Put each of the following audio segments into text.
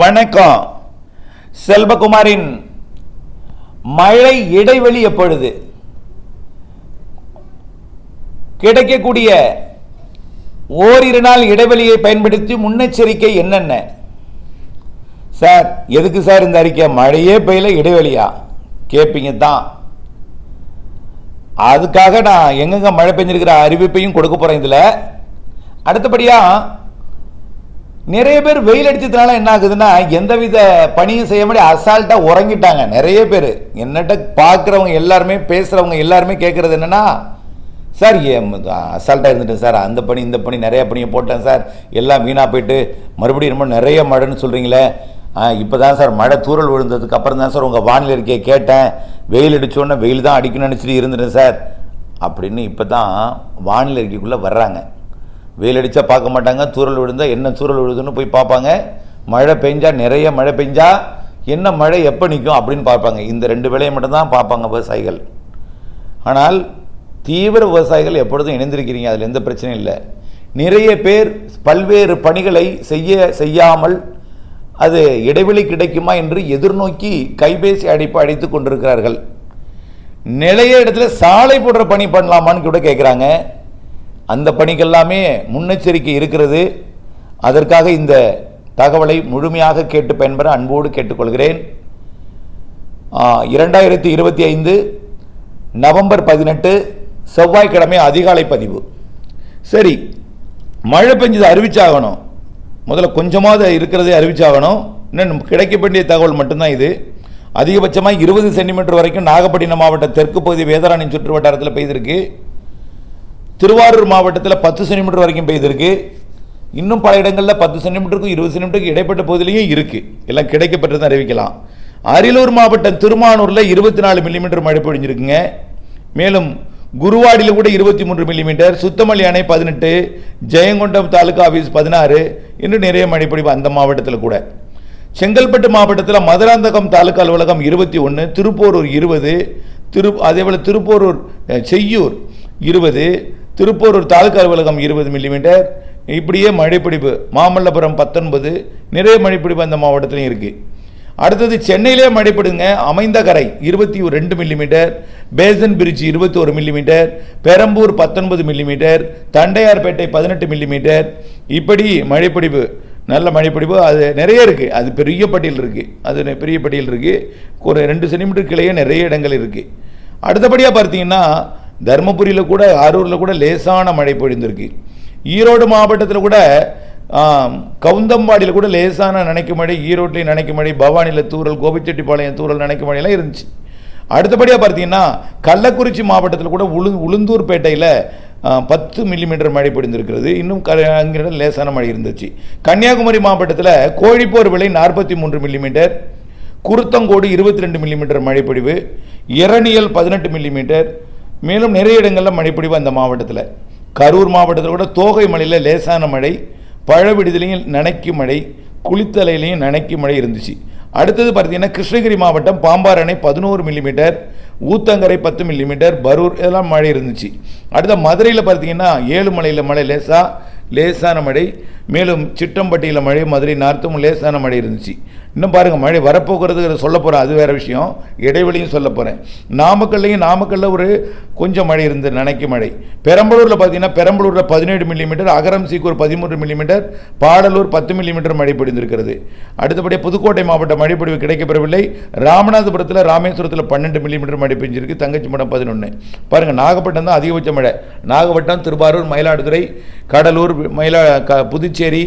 வணக்கம். செல்வகுமாரின் மழை இடைவெளி எப்பொழுது? கிடைக்கக்கூடிய ஓரிரு நாள் இடைவெளியை பயன்படுத்தி முன்னெச்சரிக்கை என்னென்ன? சார் எதுக்கு சார் இந்த அறிக்கை? மழையே பெய்யல இடைவெளியா? கேட்பீங்க தான். அதுக்காக நான் எங்கெங்க மழை பெஞ்சிருக்கிற அறிவிப்பையும் கொடுக்க போறேன் இதுல. அடுத்தபடியா நிறைய பேர் வெயில் அடிச்சதுனால என்ன ஆகுதுன்னா எந்தவித பணியும் செய்ய முடியாது அசால்ட்டாக உறங்கிட்டாங்க. நிறைய பேர். என்னட்ட பார்க்குறவங்க எல்லாருமே பேசுகிறவங்க எல்லாருமே கேட்குறது என்னன்னா சார் அசால்ட்டாக இருந்துட்டேன் சார். அந்த பணி இந்த பணி நிறைய பணியை போட்டேன் சார். எல்லாம் வீணாக போயிட்டு மறுபடியும் ரொம்ப நிறைய மழைன்னு சொல்கிறீங்களே இப்போ தான் சார் மழை தூறல் விழுந்ததுக்கு அப்புறம் தான் சார் உங்கள் வானிலை இருக்கையை கேட்டேன். வெயில் அடித்தோடனே வெயில் தான் அடிக்கணும்னு நினச்சிட்டு இருந்துட்டேன் சார். அப்படின்னு இப்போ தான் வானிலை இருக்கைக்குள்ளே வர்றாங்க. வெயில் அடித்தா பார்க்க மாட்டாங்க தூரல் விழுந்தால் என்ன தூரல் விழுதுன்னு போய் பார்ப்பாங்க. மழை பெஞ்சா நிறைய மழை பெஞ்சா என்ன மழை எப்போ நிற்கும் அப்படின்னு பார்ப்பாங்க. இந்த ரெண்டு வேலையை மட்டும்தான் பார்ப்பாங்க விவசாயிகள். ஆனால் தீவிர விவசாயிகள் எப்பொழுதும் இணைந்திருக்கிறீங்க அதில் எந்த பிரச்சனையும் இல்லை. நிறைய பேர் பல்வேறு பணிகளை செய்ய செய்யாமல் அது இடைவெளி கிடைக்குமா என்று எதிர்நோக்கி கைபேசி அடைப்பு அடைத்து கொண்டிருக்கிறார்கள். நிலைய இடத்துல சாலை போடுற பணி பண்ணலாமான்னு கூட கேட்குறாங்க அந்த பணிக்கெல்லாமே முன்னெச்சரிக்கை இருக்கிறது. அதற்காக இந்த தகவலை முழுமையாக கேட்டு பயன்பெற அன்போடு கேட்டுக்கொள்கிறேன். இரண்டாயிரத்தி இருபத்தி ஐந்து நவம்பர் பதினெட்டு செவ்வாய்க்கிழமை அதிகாலை பதிவு. சரி மழை பெஞ்சது அறிவிச்சாகணும். முதல்ல கொஞ்சமாவது இருக்கிறதே அறிவிச்சாகணும். இன்னும் கிடைக்க வேண்டிய தகவல் மட்டும்தான் இது. அதிகபட்சமாக இருபது சென்டிமீட்டர் வரைக்கும் நாகப்பட்டினம் மாவட்ட தெற்கு பகுதி வேதராணி சுற்று வட்டாரத்தில் பெய்திருக்கு. திருவாரூர் மாவட்டத்தில் பத்து சென்டிமீட்டர் வரைக்கும் பெய்திருக்கு இன்னும் பல இடங்களில் பத்து சென்டிமீட்டருக்கும் இருபது சென்டிமீட்டருக்கு இடைப்பட்ட பகுதியிலையும் இருக்குது எல்லாம் கிடைக்கப்பட்டது அறிவிக்கலாம். அரியலூர் மாவட்டம் திருமானூரில் இருபத்தி நாலு மில்லிமீட்டர் மழை பொழிஞ்சிருக்குங்க. மேலும் குருவாடியில் கூட இருபத்தி மூன்று மில்லிமீட்டர் சுத்தமல்லி அணை பதினெட்டு ஜெயங்கொண்டம் தாலுகா ஆஃபீஸ் பதினாறு இன்னும் நிறைய மழை பொழிவு அந்த மாவட்டத்தில் கூட. செங்கல்பட்டு மாவட்டத்தில் மதுராந்தகம் தாலுகா அலுவலகம் இருபத்தி ஒன்று திருப்போரூர் இருபது திரு அதேபோல் திருப்போரூர் செய்யூர் இருபது திருப்போரூர் தாலுகா அலுவலகம் இருபது மில்லிமீட்டர் இப்படியே மழைப்பிடிப்பு மாமல்லபுரம் பத்தொன்பது நிறைய மழைப்பிடிப்பு அந்த மாவட்டத்திலையும் இருக்குது அடுத்தது சென்னையிலே மழைப்படுங்க அமைந்த கரை இருபத்தி ரெண்டு மில்லிமீட்டர் பேசன் பிரிட்ஜ் இருபத்தி ஒரு மில்லிமீட்டர் பெரம்பூர் பத்தொன்பது மில்லிமீட்டர் தண்டையார்பேட்டை பதினெட்டு மில்லிமீட்டர் இப்படி மழைப்பிடிப்பு நல்ல மழைப்பிடிப்பு அது நிறைய இருக்குது அது பெரிய பட்டியல் இருக்குது அது பெரிய பட்டியல் இருக்குது ஒரு ரெண்டு சென்டிமீட்டர் கிளையே நிறைய இடங்கள் இருக்குது அடுத்தபடியாக பார்த்தீங்கன்னா தருமபுரியில் கூட அரூரில் கூட லேசான மழை பொழிந்திருக்கு. ஈரோடு மாவட்டத்தில் கூட கவுந்தம்பாடியில் கூட லேசான நினைக்கும் மழை ஈரோட்லையும் நினைக்கும் மழை பவானியில் தூரல் கோபிச்செட்டிப்பாளையம் தூரல் நினைக்கும் மழையெல்லாம் இருந்துச்சு. அடுத்தபடியாக பார்த்தீங்கன்னா கள்ளக்குறிச்சி மாவட்டத்தில் கூட உளு உளுந்தூர்பேட்டையில் பத்து மில்லிமீட்டர் மழை பொழிந்திருக்கிறது. இன்னும் க அங்கிடம் லேசான மழை இருந்துச்சு. கன்னியாகுமரி மாவட்டத்தில் கோழிப்போர் விலை நாற்பத்தி மூன்று மில்லிமீட்டர் குருத்தங்கோடு இருபத்தி ரெண்டு மில்லிமீட்டர் மழைப்பொழிவு இரணியல் பதினெட்டு மில்லிமீட்டர் மேலும் நிறைய இடங்களில் மழைப்பொழிவு அந்த மாவட்டத்தில். கரூர் மாவட்டத்தில் கூட தோகை மலையில் லேசான மழை பழவிடுதலையும் நனைக்கு மழை குளித்தலையிலையும் நனைக்கு மழை இருந்துச்சு. அடுத்தது பார்த்தீங்கன்னா கிருஷ்ணகிரி மாவட்டம் பாம்பார் அணை பதினோரு மில்லிமீட்டர் ஊத்தங்கரை பத்து மில்லிமீட்டர் பரூர் இதெல்லாம் மழை இருந்துச்சு. அடுத்த மதுரையில் பார்த்தீங்கன்னா ஏழுமலையில் மழை லேசாக லேசான மழை மேலும் சிட்டம்பட்டியில் மழை மதுரை நார்த்தும் லேசான மழை இருந்துச்சு. இன்னும் பாருங்கள் மழை வரப்போகிறது சொல்ல போகிறேன் அது வேறு விஷயம். இடைவெளியும் சொல்ல போகிறேன் நாமக்கல்லையும் நாமக்கல்லில் ஒரு கொஞ்சம் மழை இருந்தது நினைக்கும் மழை. பெரம்பலூரில் பார்த்தீங்கன்னா பெரம்பலூரில் பதினேழு மில்லிமீட்டர் அகரம் சீக்கூர் பதிமூன்று மில்லிமீட்டர் பாடலூர் பத்து மில்லிமீட்டர் மழை பொழிந்திருக்கிறது. அடுத்தபடியாக புதுக்கோட்டை மாவட்ட மழைப்பொழிவு கிடைக்கப்பெறவில்லை. ராமநாதபுரத்தில் ராமேஸ்வரத்தில் பன்னெண்டு மில்லிமீட்டர் மழை பெஞ்சிருக்கு தங்கச்சி மடம் பதினொன்று பாருங்கள் நாகப்பட்டினம் தான் அதிகபட்ச மழை. நாகப்பட்டினம் திருவாரூர் மயிலாடுதுறை கடலூர் மயிலா க புதுச்சேரி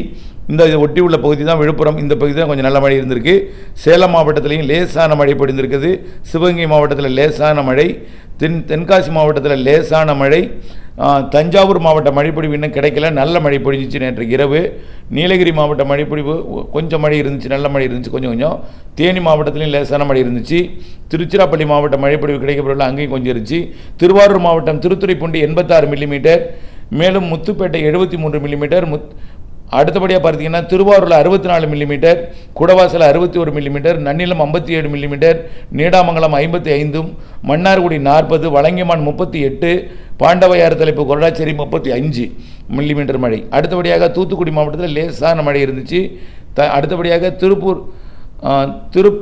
இந்த ஒட்டி உள்ள பகுதி தான் விழுப்புரம் இந்த பகுதி தான் கொஞ்சம் நல்ல மழை இருந்திருக்கு. சேலம் மாவட்டத்திலையும் லேசான மழை பொழிந்திருக்குது சிவகங்கை மாவட்டத்தில் லேசான மழை தென் தென்காசி மாவட்டத்தில் லேசான மழை தஞ்சாவூர் மாவட்ட மழைப்பொழிவு இன்னும் கிடைக்கல. நல்ல மழை பொழிஞ்சிச்சு நேற்று இரவு. நீலகிரி மாவட்ட மழைப்பொழிவு கொஞ்சம் மழை இருந்துச்சு நல்ல மழை இருந்துச்சு கொஞ்சம் கொஞ்சம். தேனி மாவட்டத்திலையும் லேசான மழை இருந்துச்சு. திருச்சிராப்பள்ளி மாவட்ட மழைப்பொழிவு கிடைக்கப்படல அங்கேயும் கொஞ்சம் இருந்துச்சு திருவாரூர் மாவட்டம் திருத்துறைப்பூண்டி எண்பத்தாறு மில்லிமீட்டர் மேலும் முத்துப்பேட்டை எழுபத்தி மூன்று மில்லிமீட்டர் முத் அடுத்தபடியாக பார்த்தீங்கன்னா திருவாரூரில் அறுபத்தி நாலு மில்லிமீட்டர் குடவாசல் அறுபத்தி ஒரு மில்லிமீட்டர் நன்னிலம் ஐம்பத்தி ஏழு மில்லிமீட்டர் நீடாமங்கலம் ஐம்பத்தி ஐந்தும் மன்னார்குடி நாற்பது வளங்கிமான் முப்பத்தி எட்டு பாண்டவையாறு தலைப்பு கொரடாச்சேரி முப்பத்தி அஞ்சு மில்லிமீட்டர் மழை. அடுத்தபடியாக தூத்துக்குடி மாவட்டத்தில் லேசான மழை இருந்துச்சு. த அடுத்தபடியாக திருப்பூர் திரு திருப்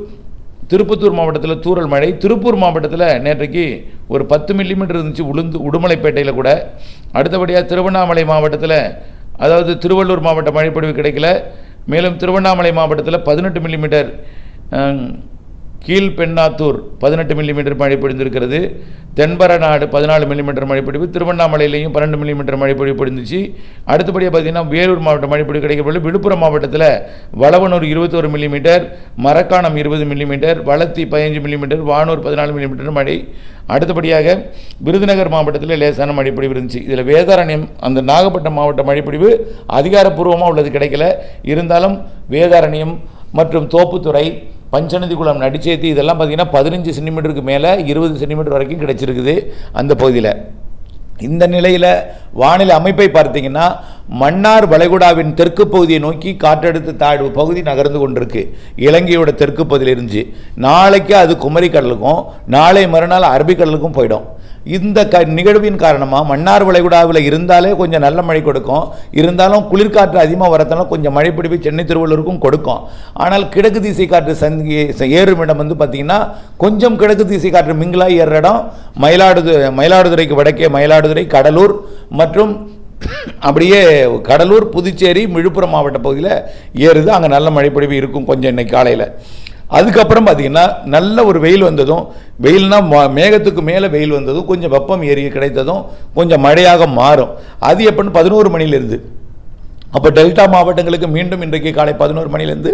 திருப்பத்தூர் மாவட்டத்தில் தூரல் மழை. திருப்பூர் மாவட்டத்தில் நேற்றைக்கு ஒரு பத்து மில்லிமீட்டர் இருந்துச்சு உளுந்து உடுமலைப்பேட்டையில் கூட. அடுத்தபடியாக திருவண்ணாமலை மாவட்டத்தில் அதாவது திருவள்ளூர் மாவட்ட மழைப்பொழிவு கிடைக்கல. மேலும் திருவண்ணாமலை மாவட்டத்தில் பதினெட்டு மில்லிமீட்டர் கீழ்பெண்ணாத்தூர் பதினெட்டு மில்லிமீட்டர் மழை பொழிந்திருக்கிறது. தென்பரநாடு பதினாலு மில்லிமீட்டர் மழைப்பொழிவு திருவண்ணாமலையிலையும் பன்னெண்டு மில்லிமீட்டர் மழைப்பொழிவு பொழிந்துச்சு. அடுத்தபடியாக பார்த்தீங்கன்னா வேலூர் மாவட்ட மழைப்பொழிவு கிடைக்கப்பட்டு விழுப்புரம் மாவட்டத்தில் வளவனூர் இருபத்தோரு மில்லிமீட்டர் மரக்காணம் இருபது மில்லிமீட்டர் வளத்தி பதினஞ்சு மில்லிமீட்டர் வானூர் பதினாலு மில்லிமீட்டர் மழை. அடுத்தபடியாக விருதுநகர் மாவட்டத்தில் லேசான மழைப்பொழிவு இருந்துச்சு. இதில் வேதாரண்யம் அந்த நாகப்பட்டினம் மாவட்ட மழைப்பொழிவு அதிகாரப்பூர்வமாக உள்ளது கிடைக்கல. இருந்தாலும் வேதாரண்யம் மற்றும் தோப்புத்துறை பஞ்சநதிக்குளம் நடிச்சேத்தி இதெல்லாம் பார்த்தீங்கன்னா பதினஞ்சு சென்டிமீட்டருக்கு மேலே இருபது சென்டிமீட்டர் வரைக்கும் கிடச்சிருக்குது அந்த பகுதியில். இந்த நிலையில் வானிலை அமைப்பை பார்த்தீங்கன்னா மன்னார் வளைகுடாவின் தெற்கு பகுதியை நோக்கி காற்றழுத்த தாழ்வு பகுதி நகர்ந்து கொண்டிருக்கு. இலங்கையோட தெற்கு பகுதியில் இருந்துச்சு நாளைக்கு அது குமரிக்கடலுக்கும் நாளை மறுநாள் அரபிக்கடலுக்கும் போயிடும். இந்த க நிகழ்வின் காரணமாக மன்னார் வளைகுடாவில் இருந்தாலே கொஞ்சம் நல்ல மழை கொடுக்கும். இருந்தாலும் குளிர்காற்று அதிகமாக வரத்தாலும் கொஞ்சம் மழை பிடிப்பு சென்னை திருவள்ளூருக்கும் கொடுக்கும். ஆனால் கிழக்கு திசை காற்று சந்தி ஏறும் இடம் வந்து பார்த்திங்கன்னா கொஞ்சம் கிழக்கு திசை காற்று மிங்கிலாக ஏறுற இடம். மயிலாடுது மயிலாடுதுறைக்கு வடக்கே மயிலாடுதுறை கடலூர் மற்றும் அப்படியே கடலூர் புதுச்சேரி விழுப்புரம் மாவட்ட பகுதியில் ஏறுது. அங்கே நல்ல மழைப்பொழிவு இருக்கும் கொஞ்சம் இன்னைக்கு காலையில். அதுக்கப்புறம் பார்த்தீங்கன்னா நல்ல ஒரு வெயில் வந்ததும் வெயில்னா மேகத்துக்கு மேலே வெயில் வந்ததும் கொஞ்சம் வெப்பம் ஏறி கிடைத்ததும் கொஞ்சம் மழையாக மாறும். அது எப்படின்னு பதினோரு மணிலேருந்து அப்போ டெல்டா மாவட்டங்களுக்கு மீண்டும் இன்றைக்கு காலை பதினோரு மணிலேருந்து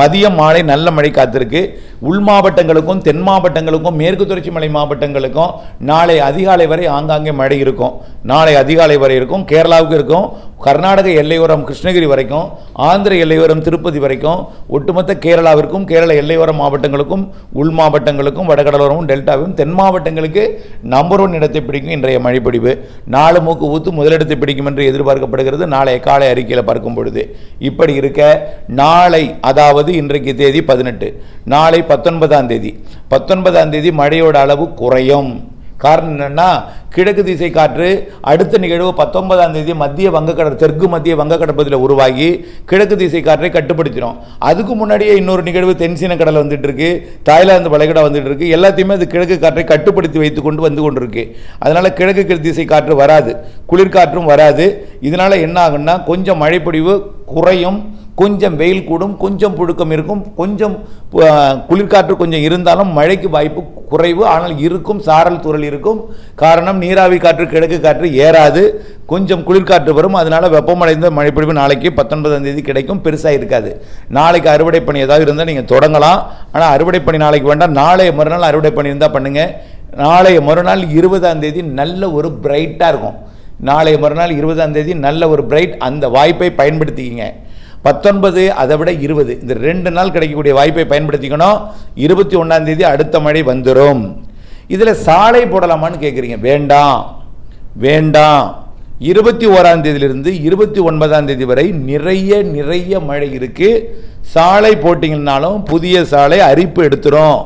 மதியம் மாலை நல்ல மழை காத்திருக்கு. உள் மாவட்டங்களுக்கும் தென் மாவட்டங்களுக்கும் மேற்கு தொடர்ச்சி மலை மாவட்டங்களுக்கும் நாளை அதிகாலை வரை ஆங்காங்கே மழை இருக்கும். நாளை அதிகாலை வரை இருக்கும். கேரளாவுக்கு இருக்கும். கர்நாடக எல்லையோரம் கிருஷ்ணகிரி வரைக்கும் ஆந்திர எல்லையோரம் திருப்பதி வரைக்கும் ஒட்டுமொத்த கேரளாவிற்கும் கேரள எல்லையோர மாவட்டங்களுக்கும் உள் மாவட்டங்களுக்கும் வடகடலோரமும் டெல்டாவும் தென் மாவட்டங்களுக்கு நம்பர் ஒன் இடத்தை பிடிக்கும் இன்றைய மழைப்பொடிவு நாலு மூக்கு ஊத்து முதலிடத்தை பிடிக்கும் என்று எதிர்பார்க்கப்படுகிறது. நாளை காலை அறிக்கையில் பார்க்கும் பொழுது இப்படி இருக்க நாளை அதாவது இன்றைக்கு தேதி பதினெட்டு நாளை பத்தொன்பதாம் தேதி. பத்தொன்பதாம் தேதி மழையோட அளவு குறையும். காரணம் என்னென்னா கிழக்கு திசை காற்று அடுத்த நிகழ்வு பத்தொன்பதாம் தேதி மத்திய வங்கக்கடல் தெற்கு மத்திய வங்கக்கடற்பகுதியில் உருவாகி கிழக்கு திசை காற்றை கட்டுப்படுத்திடும். அதுக்கு முன்னாடியே இன்னொரு நிகழ்வு தென்சீன கடல் வந்துட்டு இருக்கு தாய்லாந்து வளைகுடா வந்துட்டு இருக்கு எல்லாத்தையுமே அது கிழக்கு காற்றை கட்டுப்படுத்தி வைத்து கொண்டு வந்து கொண்டிருக்கு. அதனால் கிழக்கு திசை காற்று வராது குளிர்காற்றும் வராது. இதனால் என்ன ஆகும்னா கொஞ்சம் மழைப்பொழிவு குறையும். கொஞ்சம் வெயில் கூடும் கொஞ்சம் புழுக்கம் இருக்கும் கொஞ்சம் குளிர்காற்று கொஞ்சம் இருந்தாலும் மழைக்கு வாய்ப்பு குறைவு. ஆனால் இருக்கும் சாரல் துறல் இருக்கும். காரணம் நீராவி காற்று கிழக்கு காற்று ஏறாது. கொஞ்சம் குளிர்காற்று வரும். அதனால் வெப்பமடைந்த மழைப்பொழிவு நாளைக்கு பத்தொன்பதாம் தேதி கிடைக்கும். பெருசாக இருக்காது. நாளைக்கு அறுவடை பணி ஏதாவது இருந்தால் நீங்கள் தொடங்கலாம். ஆனால் அறுவடை பணி நாளைக்கு வேண்டாம். நாளைய மறுநாள் அறுவடை பணி இருந்தால் பண்ணுங்கள் நாளைய மறுநாள் இருபதாம் தேதி நல்ல ஒரு பிரைட்டாக இருக்கும். நாளைய மறுநாள் இருபதாம் தேதி நல்ல ஒரு பிரைட். அந்த வாய்ப்பை பயன்படுத்திக்கிங்க. பத்தொன்பது அதை விட இருபது. இந்த ரெண்டு நாள் கிடைக்கக்கூடிய வாய்ப்பை பயன்படுத்திக்கணும். இருபத்தி ஒன்றாம் தேதி அடுத்த மழை வந்துடும் இதில் சாலை போடலாமான்னு கேட்குறீங்க வேண்டாம். வேண்டாம். இருபத்தி ஓராம் தேதியிலிருந்து இருபத்தி ஒன்பதாம் தேதி வரை நிறைய நிறைய மழை இருக்குது சாலை போட்டிங்கனாலும் புதிய சாலை அரிப்பு எடுத்துரும்.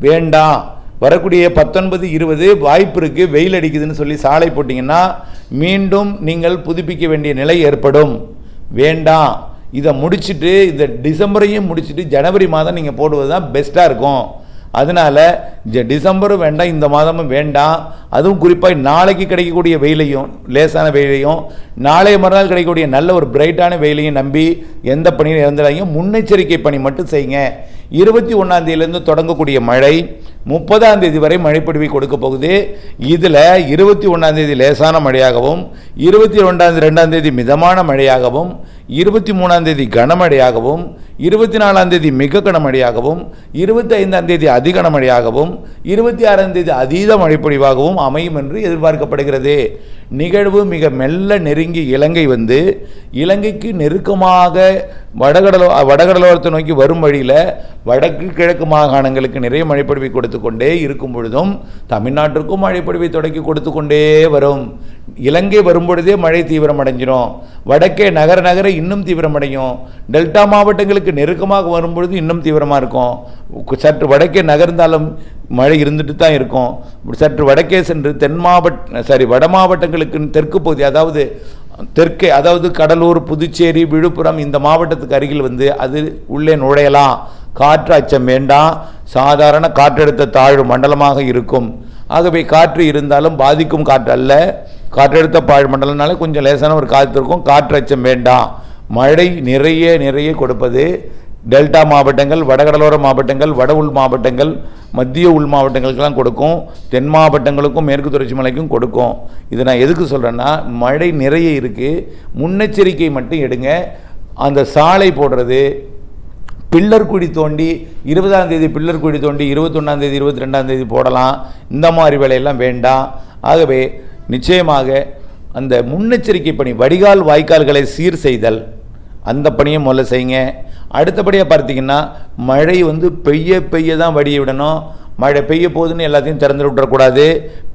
வேண்டாம். வரக்கூடிய பத்தொன்பது இருபது வாய்ப்பு இருக்குது வெயில் அடிக்குதுன்னு சொல்லி சாலை போட்டிங்கன்னா மீண்டும் நீங்கள் புதுப்பிக்க வேண்டிய நிலை ஏற்படும். வேண்டாம். இதை முடிச்சுட்டு இந்த டிசம்பரையும் முடிச்சிட்டு ஜனவரி மாதம் நீங்கள் போடுவது தான் பெஸ்ட்டாக இருக்கும். அதனால ஜ- டிசம்பரும் வேண்டாம் இந்த மாதமும் வேண்டாம். அதுவும் குறிப்பாக நாளைக்கு கிடைக்கக்கூடிய வெயிலையும் லேசான வெயிலையும் நாளைய மறுநாள் கிடைக்கக்கூடிய நல்ல ஒரு பிரைட்டான வெயிலையும் நம்பி எந்த பணியும் இறந்துடாங்க முன்னெச்சரிக்கை பணி மட்டும் செய்யுங்க. இருபத்தி ஒன்றாந்தேதியிலேருந்து தொடங்கக்கூடிய மழை முப்பதாம் தேதி வரை மழைப்பொழிவை கொடுக்க போகுது. இதில் இருபத்தி ஒன்றாந்தேதி லேசான மழையாகவும் இருபத்தி ரெண்டாம் ரெண்டாம் தேதி மிதமான மழையாகவும் இருபத்தி மூணாம் தேதி கனமழையாகவும் இருபத்தி நாலாம் தேதி மிக கனமழையாகவும் இருபத்தி ஐந்தாம் தேதி அதி கனமழையாகவும் இருபத்தி ஆறாம் தேதி அதீத மழைப்பொழிவாகவும் அமையும் என்று எதிர்பார்க்கப்படுகிறது. நிகழ்வு மிக மெல்ல நெருங்கி இலங்கை வந்து இலங்கைக்கு நெருக்கமாக வடகடலோ வடகடலோரத்தை நோக்கி வரும் வழியில் வடக்கு கிழக்கு மாகாணங்களுக்கு நிறைய மழைப்பொழிவை கொடுத்து கொண்டே இருக்கும் பொழுதும் தமிழ்நாட்டிற்கும் மழைப்பொழிவை தொடக்கி கொடுத்து கொண்டே வரும். இலங்கை வரும்பொழுதே மழை தீவிரமடைஞ்சிடும் வடக்கே நகர நகர இன்னும் தீவிரமடையும். டெல்டா மாவட்டங்களுக்கு நெருக்கமாக வரும்பொழுது இன்னும் தீவிரமாக இருக்கும் சற்று வடக்கே நகர்ந்தாலும் மழை இருந்துட்டு தான் இருக்கும். சற்று வடக்கே சென்று தென் மாவட்ட சாரி வட மாவட்டங்களுக்கு தெற்கு பகுதி அதாவது தெற்கே அதாவது கடலூர் புதுச்சேரி விழுப்புரம் இந்த மாவட்டத்துக்கு அருகில் வந்து அது உள்ளே நுழையலாம். காற்று அச்சம் வேண்டாம். சாதாரண காற்றழுத்த தாழ்வு மண்டலமாக இருக்கும். ஆகவே காற்று இருந்தாலும் பாதிக்கும் காற்று அல்ல. காற்றழுத்த பாழ் மண்டலம்னால கொஞ்சம் லேசான ஒரு காற்று இருக்கும். காற்றச்சம் வேண்டாம். மழை நிறைய நிறைய கொடுப்பது டெல்டா மாவட்டங்கள் வடகடலோர மாவட்டங்கள் வட உள் மாவட்டங்கள் மத்திய உள் மாவட்டங்களுக்கெல்லாம் கொடுக்கும். தென் மாவட்டங்களுக்கும் மேற்கு தொடர்ச்சி மலைக்கும் கொடுக்கும். இதை நான் எதுக்கு சொல்கிறேன்னா மழை நிறைய இருக்குது முன்னெச்சரிக்கை மட்டும் எடுங்க. அந்த சாலை போடுறது பில்லர் குழி தோண்டி இருபதாம் தேதி பில்லர் குழி தோண்டி இருபத்தொன்னாம் தேதி இருபத்தி ரெண்டாம் தேதி போடலாம். இந்த மாதிரி வேலையெல்லாம் வேண்டாம். ஆகவே நிச்சயமாக அந்த முன்னெச்சரிக்கை பணி வடிகால் வாய்க்கால்களை சீர் செய்தல் அந்த பணியை முதல்ல செய்யுங்க. அடுத்தபடியாக பார்த்தீங்கன்னா மழை வந்து பெய்ய பெய்ய தான் வடிய விடணும். மழை பெய்ய போகுதுன்னு எல்லாத்தையும் திறந்து விட்டுறக்கூடாது.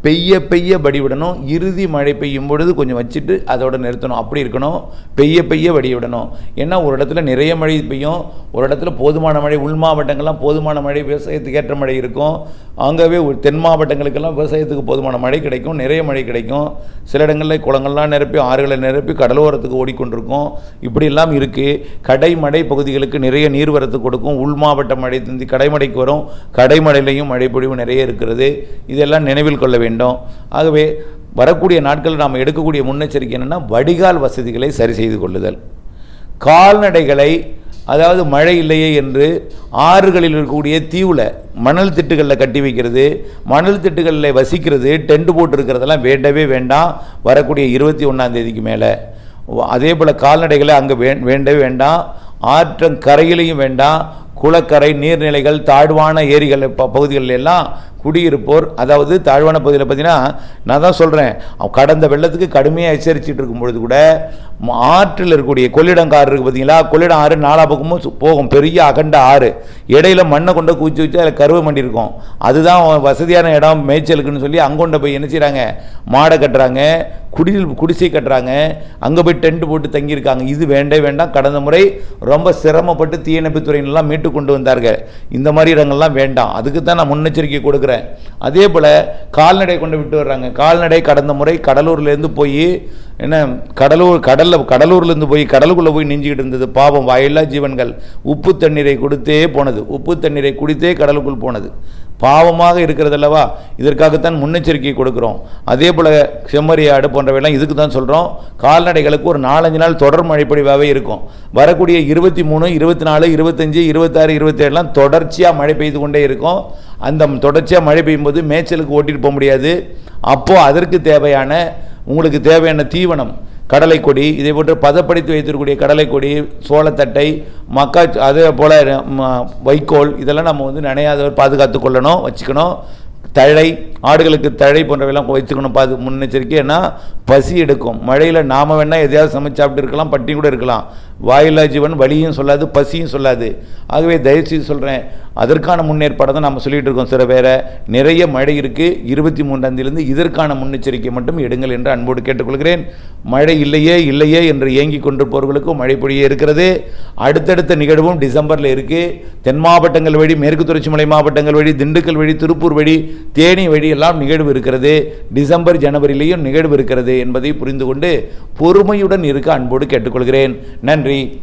பெய்ய பெய்ய வடிவிடணும். இறுதி மழை பெய்யும் பொழுது கொஞ்சம் வச்சுட்டு அதோட நிறுத்தணும். அப்படி இருக்கணும். பெய்ய பெய்ய வடிய விடணும் ஏன்னா ஒரு இடத்துல நிறைய மழை பெய்யும். ஒரு இடத்துல போதுமான மழை உள் மாவட்டங்கள்லாம் போதுமான மழை விவசாயத்துக்கு ஏற்ற மழை இருக்கும். அங்கவே தென் மாவட்டங்களுக்கெல்லாம் விவசாயத்துக்கு போதுமான மழை கிடைக்கும். நிறைய மழை கிடைக்கும். சில இடங்களில் குளங்கள்லாம் நிரப்பி ஆறுகளை நிரப்பி கடலோரத்துக்கு ஓடிக்கொண்டிருக்கும். இப்படியெல்லாம் இருக்குது கடைமடை பகுதிகளுக்கு நிறைய நீர்வரத்து கொடுக்கும். உள் மாவட்ட மழை தந்தி கடைமடைக்கு வரும். கடைமடையிலையும் மழை பொழிவு நிறைய இருக்கிறது. இதெல்லாம் நினைவில் கொள்ள வேண்டும். வேண்டும். ஆகவே வரக்கூடிய நாட்களில் நாம் எடுக்கக்கூடிய முன்னெச்சரிக்கை என்னென்னா வடிகால் வசதிகளை சரி செய்து கொள்ளுதல். கால்நடைகளை அதாவது மழை இல்லையே என்று ஆறுகளில் இருக்கக்கூடிய தீவில் மணல் திட்டுகளில் கட்டி வைக்கிறது மணல் திட்டுகளில் வசிக்கிறது டென்ட் போட்டு இருக்கிறதெல்லாம் வேண்டவே வேண்டாம். வரக்கூடிய இருபத்தி ஒன்றாம் தேதிக்கு மேலே. அதே போல் கால்நடைகளை அங்கே வே வேண்டவே வேண்டாம். ஆற்றங்கரையிலையும் வேண்டாம். குளக்கரை நீர்நிலைகள் தாழ்வான ஏரிகள் பகுதிகளில் எல்லாம் குடியிருப்போர் அதாவது தாழ்வான பகுதியில் பார்த்தீங்கன்னா நான் தான் சொல்கிறேன் கடந்த வெள்ளத்துக்கு கடுமையாக எச்சரிச்சுட்டு இருக்கும் பொழுது கூட ஆற்றில் இருக்கக்கூடிய கொள்ளிடங்காறு இருக்குது பார்த்தீங்களா கொள்ளிடம் ஆறு நாலா பக்கமும் போகும் பெரிய அகண்ட ஆறு. இடையில மண்ணை கொண்டு குச்சி வச்சு அதில் கருவ மண்டி இருக்கும் அதுதான் வசதியான இடம் மேய்ச்சலுக்குன்னு சொல்லி அங்கொண்ட போய் என்ன செய்கிறாங்க மாடை கட்டுறாங்க குடில் குடிசை கட்டுறாங்க அங்கே போய் டென்ட் போட்டு தங்கியிருக்காங்க. இது வேண்டே வேண்டாம். கடந்த முறை ரொம்ப சிரமப்பட்டு தீயணைப்புத்துறையினெல்லாம் துறையினெல்லாம் கேட்டு கொண்டு வந்தார்கள். இந்த மாதிரி இடங்கள்லாம் வேண்டாம். அதுக்கு தான் நான் முன்னெச்சரிக்கை கொடுக்குறேன். அதே போல் கால்நடை கொண்டு விட்டு வர்றாங்க. கால்நடை கடந்த முறை கடலூர்லேருந்து போய் என்ன கடலூர் கடலில் கடலூர்லேருந்து போய் கடலுக்குள்ளே போய் நெஞ்சிக்கிட்டு இருந்தது பாவம் வாயில்லா ஜீவன்கள். உப்பு தண்ணீரை கொடுத்தே போனது. உப்பு தண்ணீரை குடித்தே கடலுக்குள் போனது. பாவமாக இருக்கிறதல்லவா? இதற்காகத்தான் முன்னெச்சரிக்கை கொடுக்குறோம். அதே போல் செம்மறியாடு போன்றவையெல்லாம் இதுக்கு தான் சொல்கிறோம் கால்நடைகளுக்கு ஒரு நாலஞ்சு நாள் தொடர் மழைப்பொழிவாகவே இருக்கும். வரக்கூடிய இருபத்தி மூணு இருபத்தி நாலு இருபத்தஞ்சு இருபத்தாறு இருபத்தேழுலாம் தொடர்ச்சியாக மழை பெய்து கொண்டே இருக்கும். அந்த தொடர்ச்சியாக மழை பெய்யும்போது மேய்ச்சலுக்கு ஓட்டிட்டு போக முடியாது. அப்போது அதற்கு தேவையான உங்களுக்கு தேவையான தீவனம் கடலை கொடி இதை போன்று பதப்படுத்தி வைத்திருக்கக்கூடிய கடலை கொடி சோளத்தட்டை மக்கா அதே போல் வைக்கோல் இதெல்லாம் நம்ம வந்து நனையாத பாதுகாத்து கொள்ளணும் வச்சுக்கணும். தழை ஆடுகளுக்கு தழை போன்றவையெல்லாம் வச்சுக்கணும் பாது முன்னெச்சரிக்கை ஏன்னா பசி எடுக்கும். மழையில் நாம் வேணால் எதையாவது சமைச்சு சாப்பிட்டு இருக்கலாம் பட்டி கூட இருக்கலாம். வாயில்லா ஜீவன் வலியும் சொல்லாது பசியும் சொல்லாது. ஆகவே தயவுசெய்து சொல்கிறேன் அதற்கான முன்னேற்பாடை தான் நம்ம சொல்லிகிட்டு இருக்கோம் சில வேற நிறைய மழை இருக்குது இருபத்தி மூன்றாம் இதற்கான முன்னெச்சரிக்கை மட்டும் எடுங்கள் என்று அன்போடு கேட்டுக்கொள்கிறேன். மழை இல்லையே இல்லையே என்று ஏங்கிக் கொண்டிருப்பவர்களுக்கும் மழை பொழியே இருக்கிறது. அடுத்தடுத்த நிகழ்வும் டிசம்பரில் இருக்குது தென் மாவட்டங்கள் வழி மேற்கு தொடர்ச்சி மலை மாவட்டங்கள் வழி திண்டுக்கல் வழி திருப்பூர் வழி தேனி வழி எல்லாம் நிகழ்வு இருக்கிறது. டிசம்பர் ஜனவரியிலையும் நிகழ்வு இருக்கிறது. என்பதை புரிந்து கொண்டு பொறுமையுடன் இருக்க அன்போடு கேட்டுக்கொள்கிறேன். நன்றி.